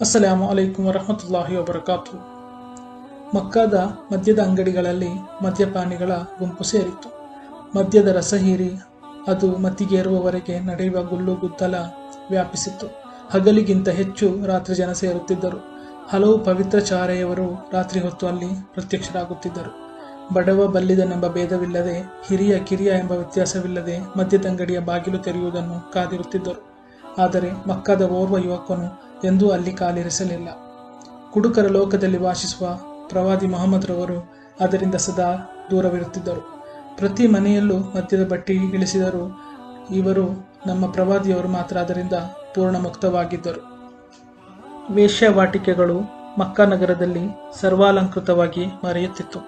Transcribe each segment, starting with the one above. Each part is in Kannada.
ಅಸ್ಸಲಾಮು ಅಲೈಕುಂ ವರಹಮತುಲ್ಲಾಹಿ ವಬರಕಾತು. ಮಕ್ಕಾದ ಮದ್ಯದ ಅಂಗಡಿಗಳಲ್ಲಿ ಮದ್ಯಪಾನಿಗಳ ಗುಂಪು ಸೇರಿತ್ತು. ಮದ್ಯದ ರಸ ಹೀರಿ ಅದು ಮತ್ತಿಗೇರುವವರೆಗೆ ನಡೆಯುವ ಗುಲ್ಲು ಗುದ್ದಲ ವ್ಯಾಪಿಸಿತ್ತು. ಹಗಲಿಗಿಂತ ಹೆಚ್ಚು ರಾತ್ರಿ ಜನ ಸೇರುತ್ತಿದ್ದರು. ಹಲವು ಪವಿತ್ರ ಚಾರೆಯವರು ರಾತ್ರಿ ಹೊತ್ತು ಅಲ್ಲಿ ಪ್ರತ್ಯಕ್ಷರಾಗುತ್ತಿದ್ದರು. ಬಡವ ಬಲ್ಲಿದನೆಂಬ ಭೇದವಿಲ್ಲದೆ, ಹಿರಿಯ ಕಿರಿಯ ಎಂಬ ವ್ಯತ್ಯಾಸವಿಲ್ಲದೆ ಮದ್ಯದಂಗಡಿಯ ಬಾಗಿಲು ತೆರೆಯುವುದನ್ನು ಕಾದಿರುತ್ತಿದ್ದರು. ಆದರೆ ಮಕ್ಕದ ಓರ್ವ ಯುವಕನು ಎಂದೂ ಅಲ್ಲಿ ಕಾಲಿರಿಸಲಿಲ್ಲ. ಕುಡುಕರ ಲೋಕದಲ್ಲಿ ವಾಸಿಸುವ ಪ್ರವಾದಿ ಮೊಹಮ್ಮದ್ರವರು ಅದರಿಂದ ಸದಾ ದೂರವಿರುತ್ತಿದ್ದರು. ಪ್ರತಿ ಮನೆಯಲ್ಲೂ ಮದ್ಯದ ಬಟ್ಟಿ ಇಳಿಸಿದರು ಇವರು ನಮ್ಮ ಪ್ರವಾದಿಯವರು ಮಾತ್ರ ಅದರಿಂದ ಪೂರ್ಣ ಮುಕ್ತವಾಗಿದ್ದರು ವೇಶ್ಯಾವಾಟಿಕೆಗಳು ಮಕ್ಕ ನಗರದಲ್ಲಿ ಸರ್ವಾಲಂಕೃತವಾಗಿ ಮರೆಯುತ್ತಿತ್ತು.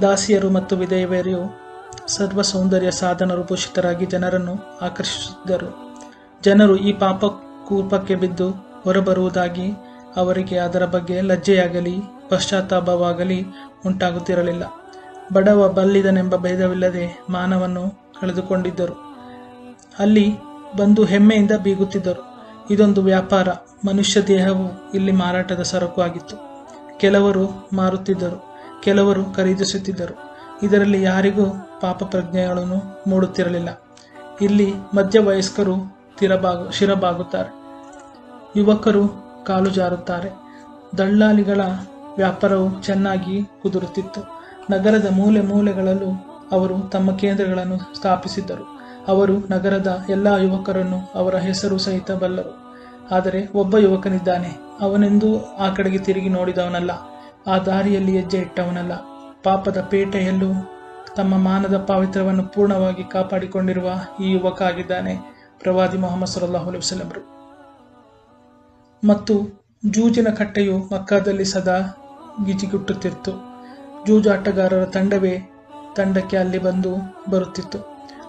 ದಾಸಿಯರು ಮತ್ತು ವಿಧೇಯವೇರಿಯು ಸರ್ವ ಸೌಂದರ್ಯ ಸಾಧನ ರೂಪೋಷಿತರಾಗಿ ಜನರನ್ನು ಆಕರ್ಷಿಸುತ್ತಿದ್ದರು ಜನರು ಈ ಪಾಪ ಕೂಪಕ್ಕೆ ಬಿದ್ದು ಹೊರಬರುವುದಾಗಿ ಅವರಿಗೆ ಅದರ ಬಗ್ಗೆ ಲಜ್ಜೆಯಾಗಲಿ, ಪಶ್ಚಾತ್ತಾಪವಾಗಲಿ ಉಂಟಾಗುತ್ತಿರಲಿಲ್ಲ. ಬಡವ ಬಲ್ಲಿದನೆಂಬ ಭೇದವಿಲ್ಲದೆ ಮಾನವನ್ನು ಕಳೆದುಕೊಂಡಿದ್ದರು. ಅಲ್ಲಿ ಬಂದು ಹೆಮ್ಮೆಯಿಂದ ಬೀಗುತ್ತಿದ್ದರು. ಇದೊಂದು ವ್ಯಾಪಾರ, ಮನುಷ್ಯ ದೇಹವು ಇಲ್ಲಿ ಮಾರಾಟದ ಸರಕು ಆಗಿತ್ತು. ಕೆಲವರು ಮಾರುತ್ತಿದ್ದರು, ಕೆಲವರು ಖರೀದಿಸುತ್ತಿದ್ದರು. ಇದರಲ್ಲಿ ಯಾರಿಗೂ ಪಾಪ ಪ್ರಜ್ಞೆಗಳನ್ನು ಮೂಡುತ್ತಿರಲಿಲ್ಲ. ಇಲ್ಲಿ ಮಧ್ಯವಯಸ್ಕರು ತಿರಬಾಗು, ಶಿರಬಾಗುತ್ತಾರೆ. ಯುವಕರು ಕಾಲು ಜಾರುತ್ತಾರೆ. ದಳ್ಳಾಲಿಗಳ ವ್ಯಾಪಾರವು ಚೆನ್ನಾಗಿ ಕುದುರುತ್ತಿತ್ತು. ನಗರದ ಮೂಲೆ ಮೂಲೆಗಳಲ್ಲೂ ಅವರು ತಮ್ಮ ಕೇಂದ್ರಗಳನ್ನು ಸ್ಥಾಪಿಸಿದ್ದರು. ಅವರು ನಗರದ ಎಲ್ಲ ಯುವಕರನ್ನು ಅವರ ಹೆಸರು ಸಹಿತ ಬಲ್ಲರು. ಆದರೆ ಒಬ್ಬ ಯುವಕನಿದ್ದಾನೆ. ಅವನೆಂದೂ ಆ ಕಡೆಗೆ ತಿರುಗಿ ನೋಡಿದವನಲ್ಲ. ಆ ದಾರಿಯಲ್ಲಿ ಹೆಜ್ಜೆ ಇಟ್ಟವನಲ್ಲ. ಪಾಪದ ಪೇಟೆಯಲ್ಲೂ ತಮ್ಮ ಮಾನದ ಪಾವಿತ್ರವನ್ನು ಪೂರ್ಣವಾಗಿ ಕಾಪಾಡಿಕೊಂಡಿರುವ ಈ ಯುವಕ ಆಗಿದ್ದಾನೆ ಪ್ರವಾದಿ ಮೊಹಮ್ಮದ್ ಸಲ್ಲಾಹು ಅಲೈಹಿ ವಸಲ್ಲಂರು ಮತ್ತು ಜೂಜಿನ ಕಟ್ಟೆಯು ಮಕ್ಕದಲ್ಲಿ ಸದಾ ಗಿಜಿಗುಟ್ಟುತ್ತಿತ್ತು. ಜೂಜಾಟಗಾರರ ತಂಡವೇ ತಂಡಕ್ಕೆ ಅಲ್ಲಿ ಬಂದು ಬರುತ್ತಿತ್ತು.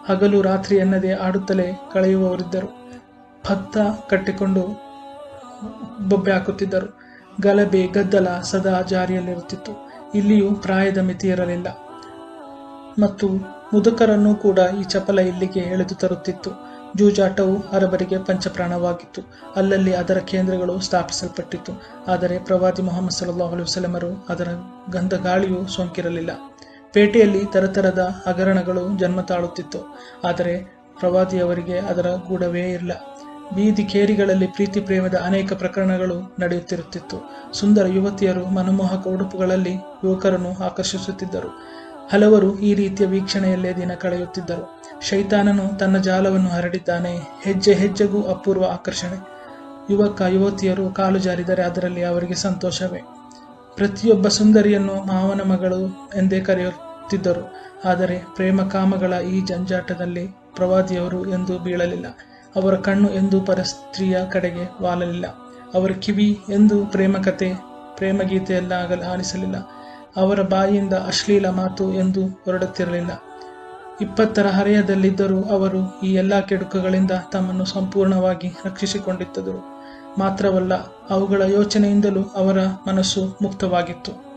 ಹಗಲು ರಾತ್ರಿ ಎನ್ನದೆ ಆಡುತ್ತಲೇ ಕಳೆಯುವವರಿದ್ದರು. ಭತ್ತ ಕಟ್ಟಿಕೊಂಡು ಬೊಬ್ಬೆ ಹಾಕುತ್ತಿದ್ದರು. ಗಲಭೆ, ಗದ್ದಲ ಸದಾ ಜಾರಿಯಲ್ಲಿರುತ್ತಿತ್ತು. ಇಲ್ಲಿಯೂ ಪ್ರಾಯದ ಮಿತಿ ಇರಲಿಲ್ಲ. ಮತ್ತು ಮುದುಕರನ್ನು ಕೂಡ ಈ ಚಪಲ ಇಲ್ಲಿಗೆ ಎಳೆದು ತರುತ್ತಿತ್ತು. ಜೂಜಾಟವು ಅರಬರಿಗೆ ಪಂಚಪ್ರಾಣವಾಗಿತ್ತು. ಅಲ್ಲಲ್ಲಿ ಅದರ ಕೇಂದ್ರಗಳು ಸ್ಥಾಪಿಸಲ್ಪಟ್ಟಿತ್ತು. ಆದರೆ ಪ್ರವಾದಿ ಮೊಹಮ್ಮದ್ ಸಲಹ್ ಅಲೈಹಿ ವಸಲಮರು ಅದರ ಗಂಧ ಗಾಳಿಯು ಸೋಂಕಿರಲಿಲ್ಲ. ಪೇಟೆಯಲ್ಲಿ ತರತರದ ಹಗರಣಗಳು ಜನ್ಮ ತಾಳುತ್ತಿತ್ತು ಆದರೆ ಪ್ರವಾದಿಯವರಿಗೆ ಅದರ ಗೂಢವೇ ಇಲ್ಲ. ಬೀದಿ ಕೇರಿಗಳಲ್ಲಿ ಪ್ರೀತಿ ಪ್ರೇಮದ ಅನೇಕ ಪ್ರಕರಣಗಳು ನಡೆಯುತ್ತಿರುತ್ತಿತ್ತು. ಸುಂದರ ಯುವತಿಯರು ಮನಮೋಹಕ ಉಡುಪುಗಳಲ್ಲಿ ಯುವಕರನ್ನು ಆಕರ್ಷಿಸುತ್ತಿದ್ದರು. ಹಲವರು ಈ ರೀತಿಯ ವೀಕ್ಷಣೆಯಲ್ಲೇ ದಿನ ಕಳೆಯುತ್ತಿದ್ದರು. ಶೈತಾನನು ತನ್ನ ಜಾಲವನ್ನು ಹರಡಿದ್ದಾನೆ. ಹೆಜ್ಜೆ ಹೆಜ್ಜೆಗೂ ಅಪೂರ್ವ ಆಕರ್ಷಣೆ. ಯುವಕ ಯುವತಿಯರು ಕಾಲು ಜಾರಿದರೆ ಅದರಲ್ಲಿ ಅವರಿಗೆ ಸಂತೋಷವೇ. ಪ್ರತಿಯೊಬ್ಬ ಸುಂದರಿಯನ್ನು ಮಾವನ ಮಗಳು ಎಂದೇ ಕರೆಯುತ್ತಿದ್ದರು. ಆದರೆ ಪ್ರೇಮ ಕಾಮಗಳ ಈ ಜಂಜಾಟದಲ್ಲಿ ಪ್ರವಾದಿಯವರು ಎಂದೂ ಬೀಳಲಿಲ್ಲ. ಅವರ ಕಣ್ಣು ಎಂದೂ ಪರಸ್ತ್ರೀಯ ಕಡೆಗೆ ವಾಲಲಿಲ್ಲ. ಅವರ ಕಿವಿ ಎಂದೂ ಪ್ರೇಮಕತೆ, ಪ್ರೇಮಗೀತೆಯಲ್ಲಾಗಲು ಆಲಿಸಲಿಲ್ಲ. ಅವರ ಬಾಯಿಯಿಂದ ಅಶ್ಲೀಲ ಮಾತು ಎಂದು ಹೊರಡುತ್ತಿರಲಿಲ್ಲ. ಇಪ್ಪತ್ತರ ಹರೆಯದಲ್ಲಿದ್ದರೂ ಅವರು ಈ ಎಲ್ಲ ಕೆಡುಕುಗಳಿಂದ ತಮ್ಮನ್ನು ಸಂಪೂರ್ಣವಾಗಿ ರಕ್ಷಿಸಿಕೊಂಡಿದ್ದರು ಮಾತ್ರವಲ್ಲ, ಅವುಗಳ ಯೋಚನೆಯಿಂದಲೂ ಅವರ ಮನಸ್ಸು ಮುಕ್ತವಾಗಿತ್ತು.